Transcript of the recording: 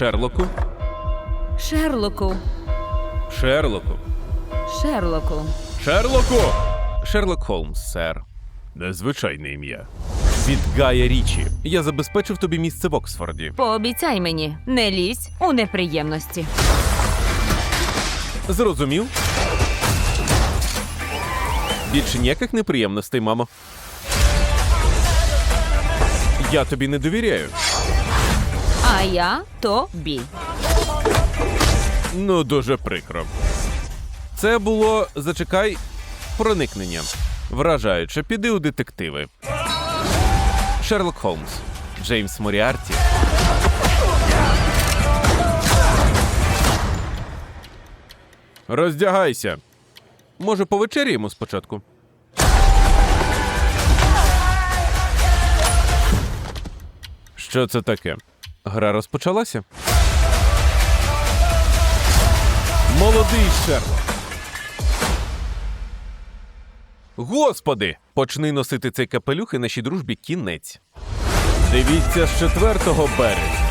Шерлоку. Шерлоку. Шерлоку. Шерлоку. Шерлоку! Шерлок Холмс, сер. Незвичайне ім'я. Від Гая Річі. Я забезпечив тобі місце в Оксфорді. Пообіцяй мені, не лізь у неприємності. Зрозумів? Більше ніяких неприємностей, мамо. Я тобі не довіряю. А я тобі. Ну, дуже прикро. Це було зачекай проникнення. Вражаюче, піди у детективи. Шерлок Холмс. Джеймс Моріарті. Роздягайся. Може, повечеряємо спочатку? Що це таке? Гра розпочалася? Молодий Шерлок. Господи! Почни носити цей капелюх і нашій дружбі кінець. Дивіться з 4 березня.